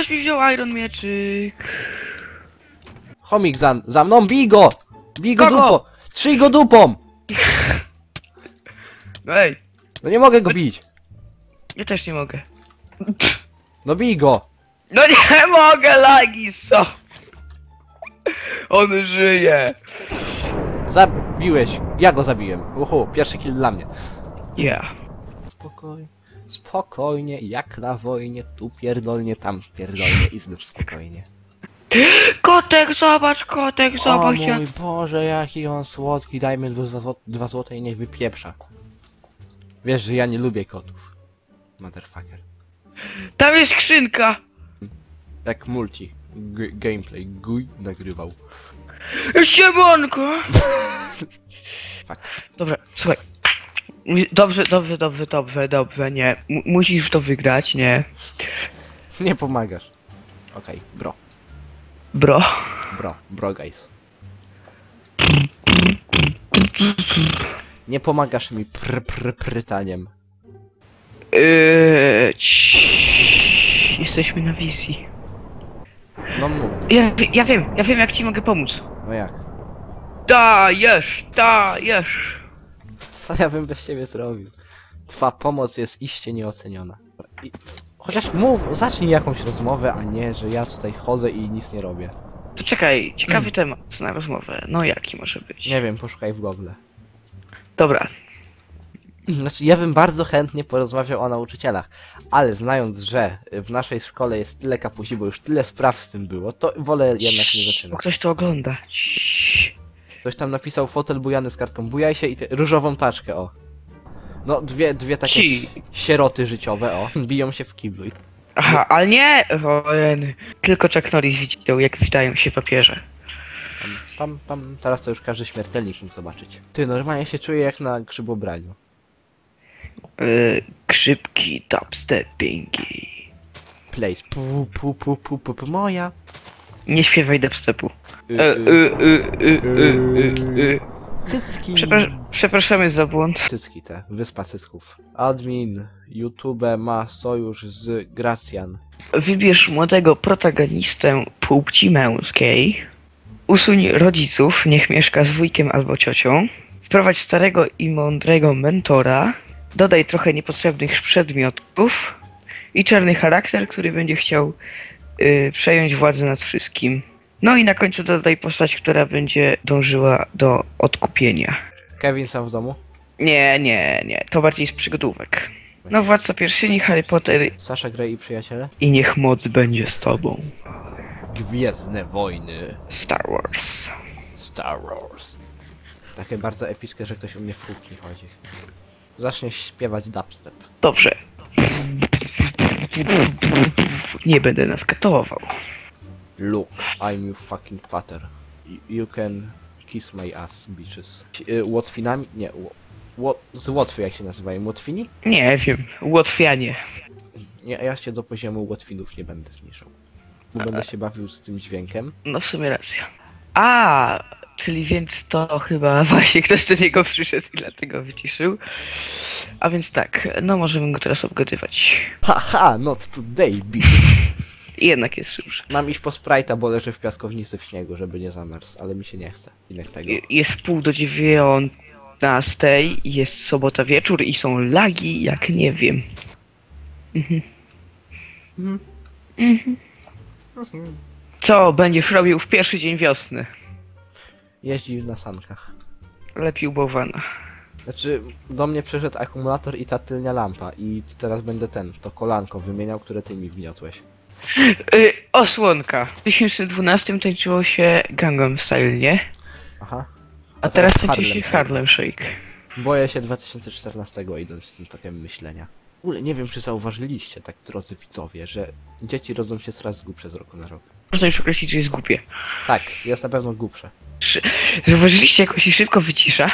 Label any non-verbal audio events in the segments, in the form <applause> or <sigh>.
ktoś mi wziął Iron Mieczyk. Chomik za, za mną, bij go! Bij go Kogo? dupą! Trzyj go dupą! <laughs> Ej, No nie mogę go bić! ja też nie mogę. No bij go! No nie <laughs> mogę, lagi są. On żyje. Zabiłeś! Ja go zabiłem! Uhu, pierwszy kill dla mnie. Ja. Spokojnie, spokojnie, jak na wojnie, tu pierdolnie, tam pierdolnie i znów spokojnie. Kotek, zobacz, kotek, O zobacz mój jak... Boże, jaki on słodki, dajmy dwa, dwa, dwa złote i niech wypieprza. Wiesz, że ja nie lubię kotów. Motherfucker. Tam jest skrzynka. Jak multi. G gameplay. Guj nagrywał. Siemonko. <laughs> Fuck. Dobra, słuchaj. Dobrze, dobrze, dobrze, dobrze, dobrze, nie. M musisz w to wygrać, nie. Nie pomagasz. Okej, bro. Bro. Bro. Bro, guys. Nie pomagasz mi pr pr prytaniem. Yy, ciii. Jesteśmy na wizji. No mów. Ja, ja wiem, ja wiem jak ci mogę pomóc. No jak? Dajesz, dajesz. Co ja bym bez ciebie zrobił? Twa pomoc jest iście nieoceniona. I, chociaż mów, zacznij jakąś rozmowę, a nie, że ja tutaj chodzę i nic nie robię. To czekaj, ciekawy temat na rozmowę. No jaki może być? Nie wiem, poszukaj w Google. Dobra. Znaczy, ja bym bardzo chętnie porozmawiał o nauczycielach, ale znając, że w naszej szkole jest tyle kapusi, bo już tyle spraw z tym było, to wolę jednak nie zaczynać. ktoś to ogląda. Ciii. Ktoś tam napisał fotel bujany z kartką bujaj się i różową taczkę, o. No, dwie, dwie takie Ci. sieroty życiowe, o. <laughs> Biją się w kiblu. i- Aha, ale nie! Tylko Chuck Norris widział, jak witają się papieże. Tam, tam, tam, teraz to już każdy śmiertelnik mógł zobaczyć. Ty, normalnie się czuję jak na grzybobraniu. Yy, grzybki, dubstepingi. Place, pu, pu, pu, pu, pu, pu, moja. Nie śpiewaj dubstepu. E, y, y, y. Cycki. Przepra- przepraszamy za błąd. Cycki te, wyspa cycków. Admin YouTube ma sojusz z Gracjan. Wybierz młodego protagonistę płci męskiej. Usuń rodziców, niech mieszka z wujkiem albo ciocią. Wprowadź starego i mądrego mentora. Dodaj trochę niepotrzebnych przedmiotów. I czarny charakter, który będzie chciał y, przejąć władzę nad wszystkim. No i na końcu dodaj postać, która będzie dążyła do odkupienia. Kevin sam w domu. Nie, nie, nie. To bardziej z przygodówek. No, Władca Pierścieni, Harry Potter Sasha Grey i przyjaciele. i niech moc będzie z tobą. Gwiezdne wojny. Star Wars. Star Wars. Takie bardzo epickie, że ktoś u mnie w kuchni chodzi. Zacznie śpiewać dubstep. Dobrze. Nie będę nas katował. Look, I'm your fucking father. You, you can kiss my ass, bitches. Y, Łotwinami? Nie, ło, z Łotwy jak się nazywają? Łotwini? Nie wiem, łotwianie. Nie, ja się do poziomu Łotwinów nie będę zniżał. Bo będę się bawił z tym dźwiękiem. No w sumie racja. A, czyli więc to chyba <laughs> właśnie ktoś do niego przyszedł i dlatego wyciszył. A więc tak, no możemy go teraz obgadywać. Haha, not today, bitches. <laughs> I jednak jest szybszy. Mam iść po Sprite'a, bo leży w piaskownicy w śniegu, żeby nie zamarzł, ale mi się nie chce. Innych tego. Je- Jest pół do dziewiętnastej, jest sobota wieczór i są lagi jak nie wiem. Mhm. Mhm. Co będziesz robił w pierwszy dzień wiosny? Jeździł na sankach. Lepiej u bałwana. Znaczy, do mnie przyszedł akumulator i ta tylnia lampa i teraz będę ten, to kolanko wymieniał, które ty mi wniosłeś. Y, osłonka. W 2012 tańczyło się Gangnam Style, nie? Aha. A teraz tańczy się. Harlem Shake. Boję się 2014 idąc z tym tokiem myślenia. W ogóle nie wiem, czy zauważyliście, tak drodzy widzowie, że dzieci rodzą się coraz głupsze z roku na rok. Można już określić, że jest głupie. Tak, jest na pewno głupsze. Szy- Zauważyliście, jak on się szybko wycisza?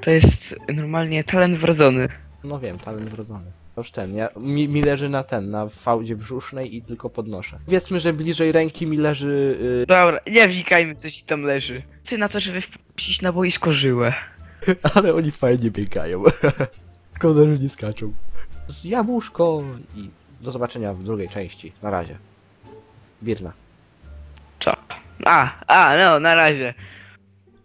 To jest normalnie talent wrodzony. No wiem, talent wrodzony. Już ten, ja, mi, mi leży na ten, na fałdzie brzusznej i tylko podnoszę. Powiedzmy, że bliżej ręki mi leży... Yy, Dobra, nie wnikajmy, co ci tam leży. Ty na to, żeby wpuścić na boisko żyłę. <laughs> ale oni fajnie biegają. <laughs> Szkoda, że nie skaczą. Jabłuszko i do zobaczenia w drugiej części. Na razie. Birna. Co? A, a, no, na razie.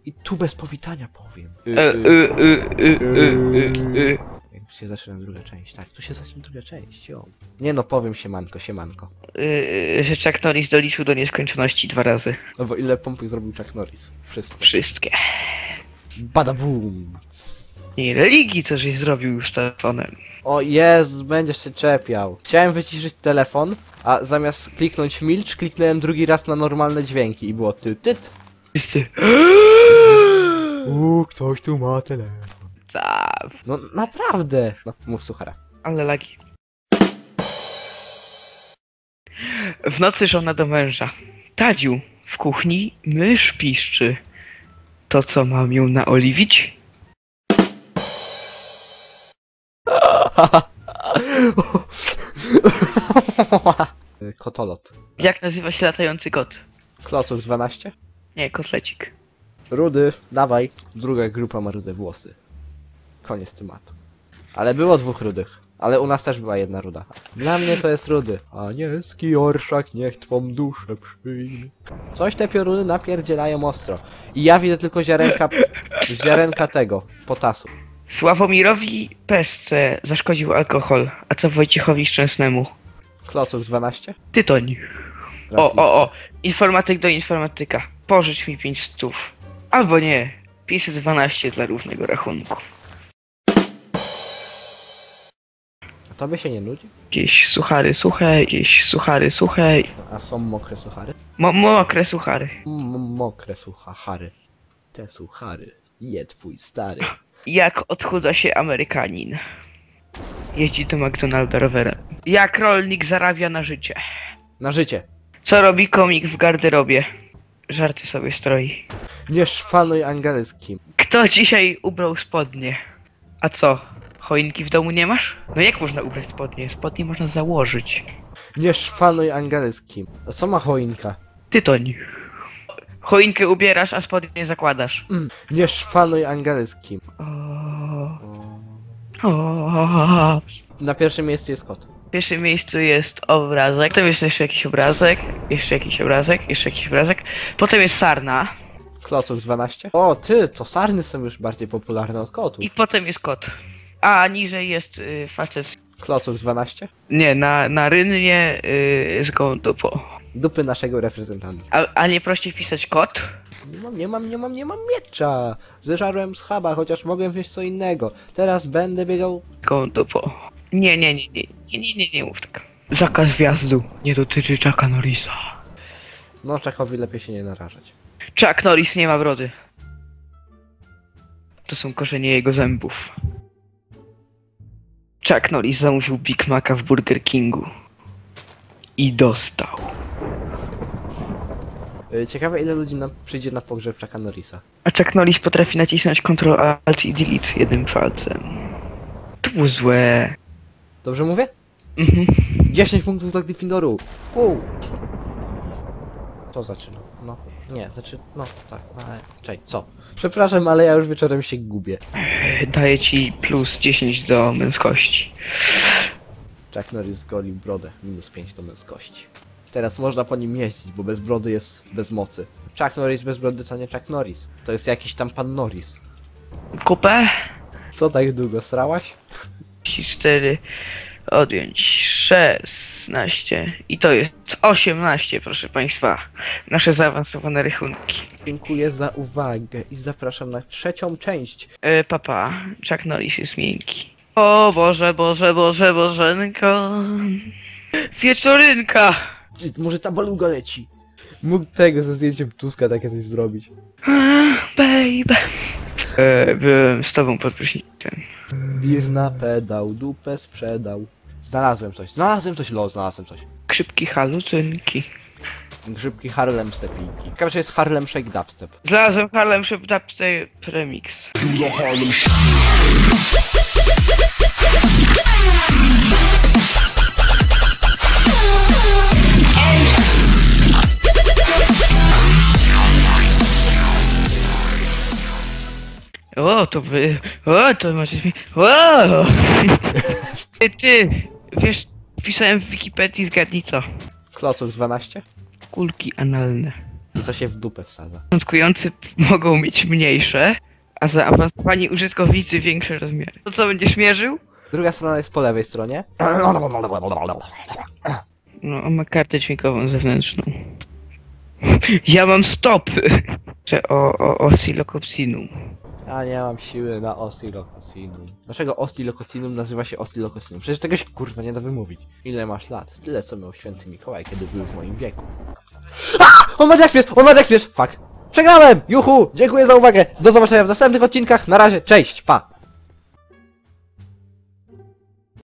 I tu bez powitania powiem. E, y, y, y, y, y, y. Się zaczyna druga część, tak, tu się zaczyna druga część, jo. Nie no, powiem siemanko, siemanko. Y, że Chuck Norris doliczył do nieskończoności dwa razy. No bo ile pompek zrobił Chuck Norris? Wszystko. Wszystkie. Bada boom. I religii co żeś zrobił już z telefonem. O Jezus, będziesz się czepiał. Chciałem wyciszyć telefon, a zamiast kliknąć milcz, kliknąłem drugi raz na normalne dźwięki i było ty tyt. Uuu, ktoś tu ma telefon. Tak, No naprawdę. No, mów suchara. ale lagi. W nocy żona do męża. Tadziu, w kuchni mysz piszczy. To co mam ją naoliwić? <laughs> Kotolot. Jak nazywa się latający kot? Kloców 12? Nie, kotlecik. Rudy, dawaj. Druga grupa ma rude włosy. Koniec tematu. Ale było dwóch rudych. Ale u nas też była jedna ruda. Dla mnie to jest rudy. Anielski orszak niech twą duszę przyjmie. Coś te pioruny napierdzielają ostro. I ja widzę tylko ziarenka... ziarenka tego. Potasu. Sławomirowi Peszce zaszkodził alkohol, a co Wojciechowi Szczęsnemu? Kloców 12? Tytoń. O, o, o. Informatyk do informatyka. Pożycz mi 5 stów. Albo nie. 512 dla równego rachunku. Tobie się nie nudzi? Jakieś suchary suche, jakieś suchary suche. A są mokre suchary? Mo mokre suchary. M mokre suchary. Te suchary. Je twój stary. Jak odchudza się Amerykanin? Jeździ do McDonalda rowerem. Jak rolnik zarabia na życie? Na życie. Co robi komik w garderobie? Żarty sobie stroi. Nie szpanuj angielskim. Kto dzisiaj ubrał spodnie? A co? Choinki w domu nie masz? No jak można ubrać spodnie? Spodnie można założyć. Nie szpanuj angielskim. A co ma choinka? Tytoń. Choinkę ubierasz, a spodnie zakładasz. Nie szpanuj angielskim. O, o. Na pierwszym miejscu jest kot. W pierwszym miejscu jest obrazek, potem jest jeszcze jakiś obrazek, jeszcze jakiś obrazek, jeszcze jakiś obrazek. Potem jest sarna Kloców 12. O, ty, to sarny są już bardziej popularne od kotów. i potem jest kot. A niżej jest y, facet. Kloców 12. Nie, na, na rynnie y, z gołą dupą. Dupy naszego reprezentanta. A, a nie prościej pisać kot? Nie mam, nie mam, nie mam, nie mam miecza. Zeżarłem schaba, chociaż mogłem wziąć co innego. Teraz będę biegał... Gołą dupą. Nie, nie, nie, nie, nie, nie, nie, nie mów tak. Zakaz wjazdu nie dotyczy Chucka Norrisa. No, Czakowi lepiej się nie narażać. Chuck Norris nie ma brody. To są korzenie jego zębów. Chuck Norris zamówił Big Maca w Burger Kingu. I dostał. Y, Ciekawe ile ludzi nam przyjdzie na pogrzeb Chucka Norrisa. A Chuck Norris potrafi nacisnąć Ctrl Alt i Delete jednym palcem. To było złe. Dobrze mówię? Mhm. 10 punktów do Gryffindoru. Wow. To zaczyna. No. Nie, znaczy, no tak, ale... Czekaj, co? Przepraszam, ale ja już wieczorem się gubię. Daję ci plus 10 do męskości. Chuck Norris zgolił brodę, minus 5 do męskości. Teraz można po nim jeździć, bo bez brody jest bez mocy. Chuck Norris bez brody to nie Chuck Norris. To jest jakiś tam pan Norris. Kupę? Co tak długo srałaś? 4 odjąć 16 i to jest 18 proszę państwa. Nasze zaawansowane rachunki Dziękuję za uwagę i zapraszam na trzecią część. e, papa Chuck Norris jest miękki. O Boże Boże Boże Bożenko. Wieczorynka. Czy może ta baluga leci? Mógł tego ze zdjęciem Tuska takie coś zrobić. Baby. E, byłem z tobą pod prysznicem Birna pedał, dupę sprzedał. Znalazłem coś, znalazłem coś, lo, znalazłem coś. krzypki halucynki Grzybki Harlem Stepinki. Ciekawe, czy jest Harlem Shake Dubstep. znalazłem Harlem Shake Remix O, to wy... O, to macie... O! <laughs> Ty, ty, wiesz, pisałem w Wikipedii zgadnij co. Kloców 12? kulki analne. I to się w dupę wsadza. Początkujący <laughs> mogą mieć mniejsze, a zaawansowani użytkownicy większe rozmiary. To co będziesz mierzył? Druga strona jest po lewej stronie. No, on ma kartę dźwiękową zewnętrzną. <laughs> Ja mam stopy! <laughs> Czy o, o oscillocopsinum. Ja nie mam siły na oscillocosinum. Dlaczego oscillocosinum nazywa się oscillocosinum? Przecież czegoś kurwa nie da wymówić. Ile masz lat? Tyle co miał święty Mikołaj, kiedy był w moim wieku. A! On ma Jackspiesz! On ma Jackspiesz! Fuck! Przegrałem! Juhu! Dziękuję za uwagę! Do zobaczenia w następnych odcinkach. Na razie, cześć! Pa!